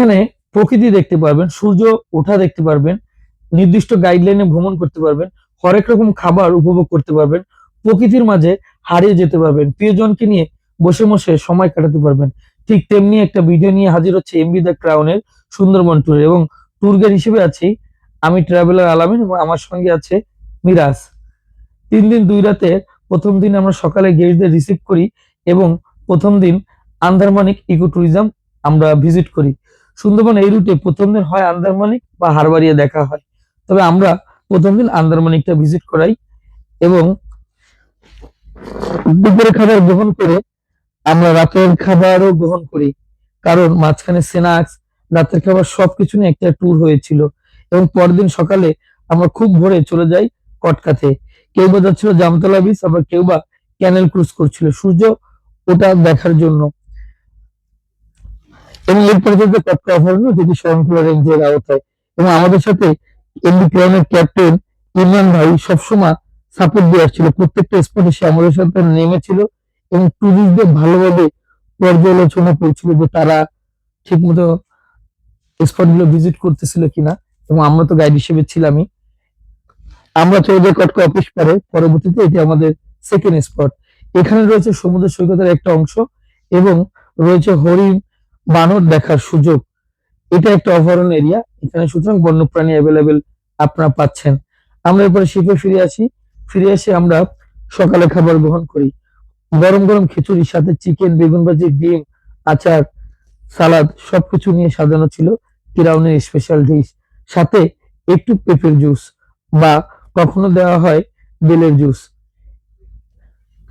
এখানে প্রকৃতি দেখতে পারবেন, সূর্য ওঠা দেখতে পারবেন, নির্দিষ্ট গাইডলাইনে ভ্রমণ করতে পারবেন, হরেক রকম খাবার উপভোগ করতে পারবেন, প্রকৃতির মাঝে হারিয়ে যেতে পারবেন, প্রিয়জনকে নিয়ে বসে বসে সময় কাটাতে পারবেন। ঠিক তেমনি একটা ভিডিও নিয়ে হাজির হচ্ছে এমবি দ্য ক্রাউনের সুন্দরবন ট্যুর এবং ট্যুর গাইড হিসেবে আছি আমি ট্রাভেলার আলামিন এবং আমার সঙ্গে আছে মিরাজ। তিন দিন দুই রাতে প্রথম দিন আমরা সকালে গেস্টদের রিসিভ করি এবং প্রথম দিন আন্দারমানিক ইকো ট্যুরিজম আমরা ভিজিট করি। সুন্দরবন এই রুটে প্রথম দিন হয় আন্দারমানিক বা হারবাড়িয়া দেখা হয়। তবে আমরা প্রথম দিন আন্দারমানিকটা ভিজিট করাই এবং দুপুরে খাবার গ্রহণ করে আমরা রাতের খাবারও গ্রহণ করি। কারণ মাঝখানে স্ন্যাক্স, রাতের খাবার সবকিছু নিয়ে একটা ট্যুর হয়েছিল এবং পরদিন সকালে আমরা খুব ভোরে চলে যাই কটকাতে। কেউ বা যাচ্ছিল জামতলা বিচ আবার কেউ বা ক্যানেল ক্রুজ করছিল। সূর্য ওটা দেখার জন্য। এবং কটকা অভয়ারণ্য যেটি শরণখোলা রেঞ্জের আওতায়। এবং আমাদের সাথে এমবি ক্রাউনের ক্যাপ্টেন ইমরান ভাই সবসময় সাপোর্ট দিয়ে আসছিল। প্রত্যেকটা স্পটে সে আমাদের সাথে নেমেছিল এবং টুরিস্টদের ভালোভাবে পর্যালোচনা করছিল যে তারা ঠিকমতো স্পটগুলো ভিজিট করতেছিল কিনা। এবং আমরা তো গাইড হিসেবে ছিলামই। আমরা যাই কটকা অফিস পারে। পরবর্তীতে এটি আমাদের সেকেন্ড স্পট এখানে রয়েছে সমুদ্র সৈকতের একটা অংশ এবং রয়েছে হরিণ বানর দেখার সুযোগ। এটা একটা অভয়ারণ্য এরিয়া এখানে সুতরাং বন্যপ্রাণী অ্যাভেলেবেল আপনারা পাচ্ছেন। আমরা এরপরে শিপে ফিরে আসি। ফিরে এসে আমরা সকালে খাবার গ্রহণ করি। গরম গরম খিচুড়ির সাথে চিকেন বেগুন ভাজি, ডিম, আচার, সালাদ সবকিছু নিয়ে সাজানো ছিল। কিরাউনের স্পেশাল ডিশ সাথে একটু পেঁপের জুস বা কখনো দেওয়া হয় বেলের জুস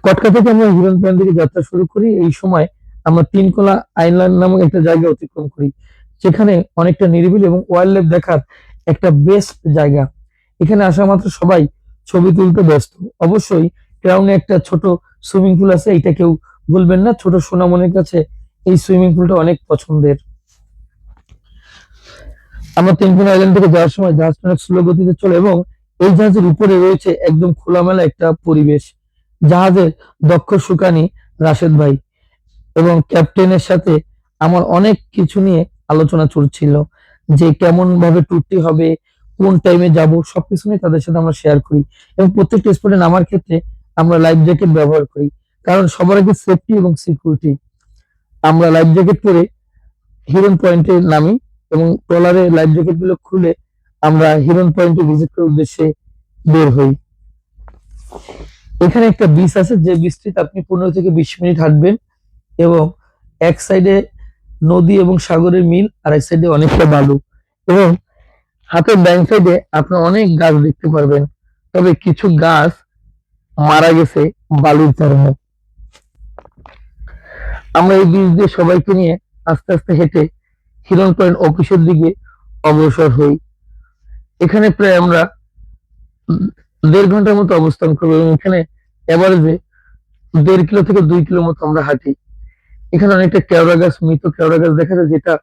কটকা থেকে আমরা হিরন প্যান যাত্রা শুরু করি। এই সময় আমরা তিনকোলা আইল্যান্ড নামক একটা জায়গা অতিক্রম করি। যেখানে অনেকটা নিরিবিলি এবং ওয়াইল্ড লাইফ দেখার একটা বেস্ট জায়গা। এখানে আসা মাত্র সবাই ছবি তুলতে ব্যস্ত। অবশ্যই ক্রাউনে একটা ছোট সুইমিং পুল আছে এটা কেউ ভুলবেন না। ছোট সোনামনের কাছে এই সুইমিং পুলটা অনেক পছন্দের। আমরা তিনকোনা আইল্যান্ড থেকে যাওয়ার সময় জাহাজটা অনেক স্লো গতিতে চলে এবং এই জাহাজের উপরে রয়েছে একদম খোলামেলা একটা পরিবেশ। জাহাজের দক্ষ সুকানি রাশেদ ভাই। এবং ক্যাপ্টেনের সাথে আমার অনেক কিছু নিয়ে আলোচনা চলছিল, যে কেমন ভাবে ট্যুরটি হবে, কোন টাইমে যাব, সবকিছু নিয়ে তাদের সাথে আমরা শেয়ার করি এবং প্রত্যেকটা স্পটে নামার ক্ষেত্রে আমরা লাইফ জ্যাকেট ব্যবহার করি। কারণ সবার আগে সেফটি এবং সিকিউরিটি আমরা লাইফ জ্যাকেট পরে হিরন পয়েন্টে নামি এবং ট্রলারে লাইফ জ্যাকেটগুলো খুলে আমরা হিরন পয়েন্টে ভিজিট করার উদ্দেশ্যে বের হই। এখানে একটা বিচ আছে, যে বিচটিতে আপনি পনেরো থেকে বিশ মিনিট হাঁটবেন। এবং এক সাইডে নদী এবং সাগরের মিল, আর এক সাইডে অনেকটা বালু। এবং হাতের ব্যাক সাইডে আপনার অনেক গাছ দেখতে পারবেন, তবে কিছু গাছ মারা গেছে বালুর কারণে। আমরা এই বীজ দিয়ে সবাইকে নিয়ে আস্তে আস্তে হেঁটে হিরণ পয়েন্ট অফিসের দিকে অগ্রসর হই। এখানে প্রায় আমরা দেড় ঘণ্টার মতো অবস্থান করব এবং এখানে এভারেজে দেড় কিলো থেকে দুই কিলো মতো আমরা হাঁটি। এখানে অনেকটা কেওড়া গাছ, মৃত কেওড়া গাছ দেখা যায়, যেটা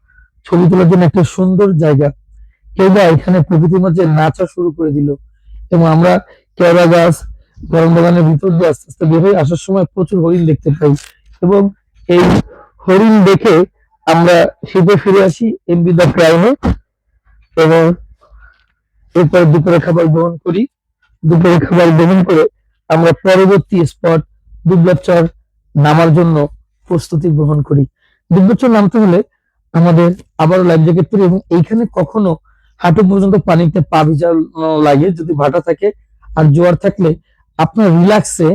ছবি তোলার জন্য একটা সুন্দর জায়গা। কেউ বা এখানে প্রকৃতির মধ্যে নাচা শুরু করে দিল। এবং আমরা কেওড়া গাছ, গরম বাগানের ভিতর দিয়ে আস্তে আস্তে বের হয়ে আসার সময় প্রচুর হরিণ দেখতে পাই। এবং এই হরিণ দেখে আমরা শীতে ফিরে আসি এমবি দা ক্রাউনে এবং এরপর দুপুরে খাবার গ্রহণ করি। দুপুরে খাবার গ্রহণ করে আমরা পরবর্তী স্পট দুবলাচর নামার জন্য প্রস্তুতি গ্রহণ করি। দুবলাচর নামতে হলে আমাদের আবারও লাইফ জ্যাকেট পরি এবং এইখানে কখনো হাঁটু পর্যন্ত পানিতে পা ভিজানো লাগে, যদি ভাটা থাকে আর জোয়ার থাকলে আপনার রিল্যাক্সে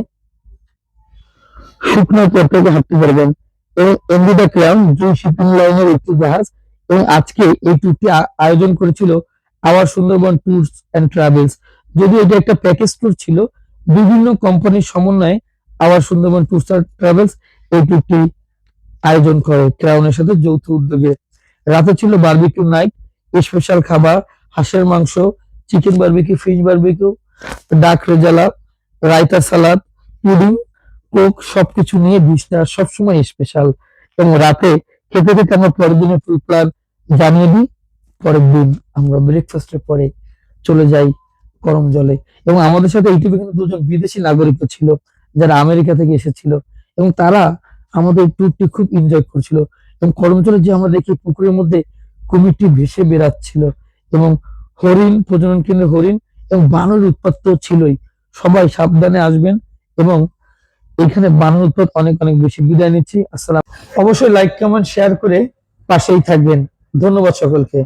শুকনো পথে হাঁটতে পারবেন। এবং MB the crown Jui shipping লাইনের একটি জাহাজ এবং আজকে এই ট্যুরটি আয়োজন করেছিল our Sundarban tours and travels. যদি এটা একটা প্যাকেজ ট্যুর ছিল, বিভিন্ন কোম্পানির সমন্বয়ে our Sundarban tours and travels ট্যুরটি আয়োজন করে ক্রাউনের সাথে যৌথ উদ্যোগে। রাতে ছিল বার্বিকিউ নাইট স্পেশাল খাবার, হাঁসের মাংস chicken barbecue fish barbecue duck rezala raita salad, pudding coke সবকিছু নিয়ে ডিশটা সবসময় স্পেশাল এবং রাতে খেতে খেতে আমরা পরের দিনের ফুল প্ল্যান জানিয়ে দিই, পরের দিন আমরা ব্রেকফাস্টের পরে চলে যাই গরম জলে। এবং আমাদের সাথে ইউটিউবে কিন্তু দুজন বিদেশি নাগরিকও ছিল, যারা আমেরিকা থেকে এসেছিল। এবং তারা আমাদের ট্যুরটি খুব এনজয় করছিল। এবং করম জলে যে আমরা দেখি পুকুরের মধ্যে কুমিরটি ভেসে বেড়াচ্ছিল এবং হরিণ, প্রজনন কেন্দ্রে হরিণ এবং বানর উৎপাত তো ছিলই। সবাই সাবধানে আসবেন এবং এখানে বানর উৎপাত অনেক অনেক বেশি। বিদায় নিচ্ছি। আসসালাম। অবশ্যই লাইক কমেন্ট শেয়ার করে পাশেই থাকবেন। ধন্যবাদ সকলকে।